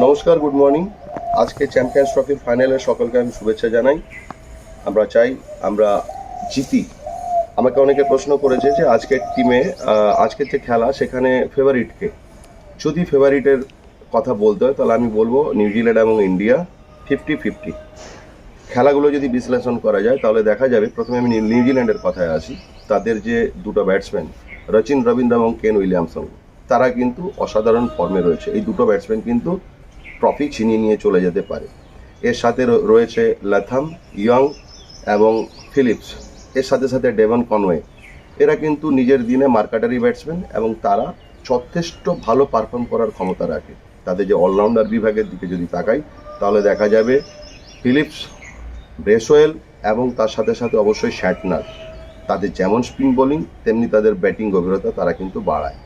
নমস্কার good morning আজকে champions ট্রফির ফাইনালে সকলকে আমি শুভেচ্ছা জানাই। আমরা চাই আমরা জিতি। আমাকে অনেকে প্রশ্ন করেছে যে আজকের টিমে আজকের যে খেলা, সেখানে ফেভারিটকে যদি ফেভারিটের কথা বলতে হয়, তাহলে আমি বলব নিউজিল্যান্ড এবং ইন্ডিয়া ফিফটি ফিফটি খেলাগুলো যদি বিশ্লেষণ করা যায়, তাহলে দেখা যাবে, প্রথমে আমি নিউ- নিউজিল্যান্ডের কথায় আসি। তাদের যে দুটো ব্যাটসম্যান রচিন রবীন্দ্র এবং কেন উইলিয়ামসন তারা কিন্তু অসাধারণ ফর্মে রয়েছে। এই দুটো ব্যাটসম্যান কিন্তু ট্রফি ছিনিয়ে নিয়ে চলে যেতে পারে। এর সাথে রয়েছে লাথাম, ইয়ং এবং ফিলিপস। এর সাথে সাথে ডেভন কনওয়ে। এরা কিন্তু নিজের দিনে মার্কাটারি ব্যাটসম্যান এবং তারা যথেষ্ট ভালো পারফর্ম করার ক্ষমতা রাখে। তাদের যে অলরাউন্ডার বিভাগের দিকে যদি তাকাই, তাহলে দেখা যাবে ফিলিপস, ব্রেসওয়েল এবং তার সাথে সাথে অবশ্যই শ্যাটনার। তাদের যেমন স্পিন বোলিং, তেমনি তাদের ব্যাটিং গভীরতা তারা কিন্তু বাড়ায়।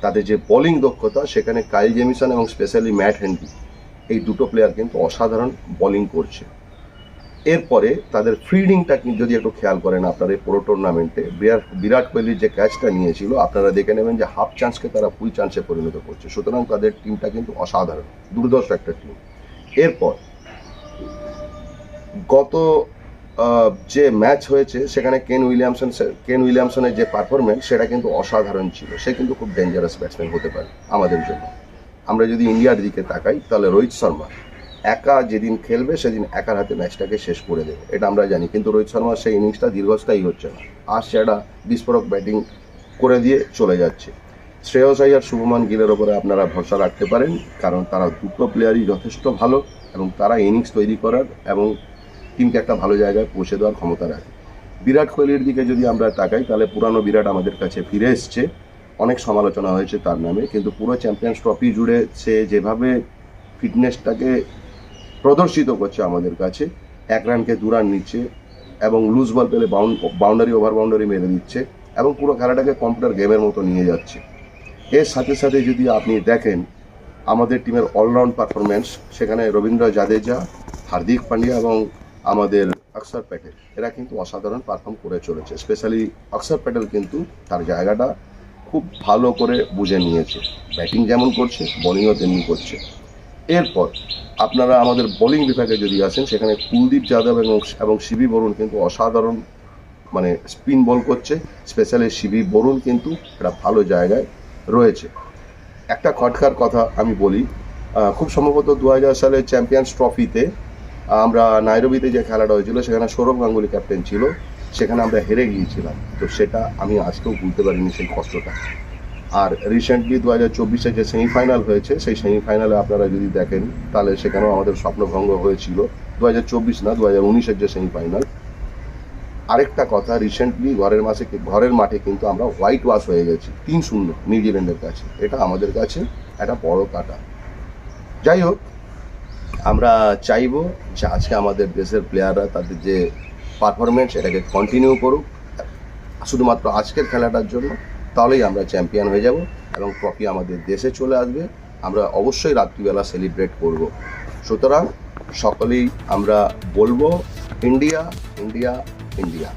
তাদের যে বোলিং দক্ষতা, সেখানে কাইল জেমিসন এবং স্পেশালি ম্যাট হেনরি এই দুটো প্লেয়ার কিন্তু অসাধারণ বোলিং করছে। এরপরে তাদের ফিল্ডিংটা কিন্তু যদি একটু খেয়াল করেন আপনারা এই পুরো টুর্নামেন্টে বিরাট বিরাট কোহলির যে ক্যাচটা নিয়েছিল, আপনারা দেখে নেবেন যে হাফ চান্সকে তারা ফুল চান্সে পরিণত করছে। সুতরাং তাদের টিমটা কিন্তু অসাধারণ দুর্দর্শ একটা টিম এরপর গত যে ম্যাচ হয়েছে, সেখানে কেন উইলিয়ামসন কেন উইলিয়ামসনের যে পারফরমেন্স সেটা কিন্তু অসাধারণ ছিল। সে কিন্তু খুব ডেঞ্জারাস ব্যাটসম্যান হতে পারে আমাদের জন্য। আমরা যদি ইন্ডিয়ার দিকে তাকাই, তাহলে রোহিত শর্মা একা যেদিন খেলবে, সেদিন একার হাতে ম্যাচটাকে শেষ করে দেবে। এটা আমরা জানি। কিন্তু রোহিত শর্মার সেই ইনিংসটা দীর্ঘস্থায়ী হচ্ছে না। আসছে একটা বিস্ফোরক ব্যাটিং করে দিয়ে চলে যাচ্ছে। শ্রেয়স আইয়ার শুভমান গিলের ওপরে আপনারা ভরসা রাখতে পারেন, কারণ তারা দুটো প্লেয়ারই যথেষ্ট ভালো এবং তারা ইনিংস তৈরি করার এবং টিমকে একটা ভালো জায়গায় পৌঁছে দেওয়ার ক্ষমতা রাখে। বিরাট কোহলির দিকে যদি আমরা তাকাই, তাহলে পুরানো বিরাট আমাদের কাছে ফিরে এসছে। অনেক সমালোচনা হয়েছে তার নামে, কিন্তু পুরো চ্যাম্পিয়ন্স ট্রফি জুড়ে সে যেভাবে ফিটনেসটাকে প্রদর্শিত করছে আমাদের কাছে, এক রানকে দু রান নিচ্ছে এবং লুজ বল পেলে বাউন্ডারি ওভার বাউন্ডারি মেরে দিচ্ছে এবং পুরো খেলাটাকে কম্পিউটার গেমের মতো নিয়ে যাচ্ছে। এর সাথে সাথে যদি আপনি দেখেন, আমাদের টিমের অলরাউন্ড পারফরমেন্স সেখানে রবীন্দ্র জাদেজা, হার্দিক পান্ডিয়া এবং আমাদের অক্ষর প্যাটেল, এরা কিন্তু অসাধারণ পারফর্ম করে চলেছে। স্পেশালি অক্ষর প্যাটেল কিন্তু তার জায়গাটা খুব ভালো করে বুঝে নিয়েছে। ব্যাটিং যেমন করছে, বোলিংও তেমনি করছে। এরপর আপনারা আমাদের বোলিং বিভাগে যদি আসেন, সেখানে কুলদীপ যাদব এবং এবং শিবি বরুণ কিন্তু অসাধারণ মানে স্পিন বল করছে। স্পেশালি শিবি বরুণ কিন্তু একটা ভালো জায়গায় রয়েছে। একটা খটকার কথা আমি বলি খুব সম্ভবত দু হাজার সালে চ্যাম্পিয়ন্স ট্রফিতে আমরা নাইরোবিতে যে খেলাটা হয়েছিল, সেখানে সৌরভ গাঙ্গুলি ক্যাপ্টেন ছিল। সেখানে আমরা হেরে গিয়েছিলাম। তো সেটা আমি আজকেও ভুলতে পারিনি সেই কষ্টটা। আর রিসেন্টলি দু হাজার চব্বিশে যে সেমিফাইনাল হয়েছে, সেই সেমিফাইনালে আপনারা যদি দেখেন, তাহলে সেখানেও আমাদের স্বপ্নভঙ্গ হয়েছিল। দু হাজার চব্বিশ না দু হাজার উনিশের যে সেমিফাইনাল আরেকটা কথা রিসেন্টলি ঘরের মাসে, ঘরের মাঠে কিন্তু আমরা হোয়াইট ওয়াশ হয়ে গেছি, তিন শূন্য নিউজিল্যান্ডের কাছে। এটা আমাদের কাছে একটা বড় কাটা। যাই হোক, আমরা চাইব যে আজকে আমাদের দেশের প্লেয়াররা তাদের যে পারফরমেন্স এটাকে কন্টিনিউ করুক। শুধুমাত্র আজকের খেলাটার জন্য, তাহলেই আমরা চ্যাম্পিয়ন হয়ে যাব এবং ট্রফি আমাদের দেশে চলে আসবে। আমরা অবশ্যই রাত্রিবেলা সেলিব্রেট করব। সুতরাং সকলেই আমরা বলব ইন্ডিয়া ইন্ডিয়া ইন্ডিয়া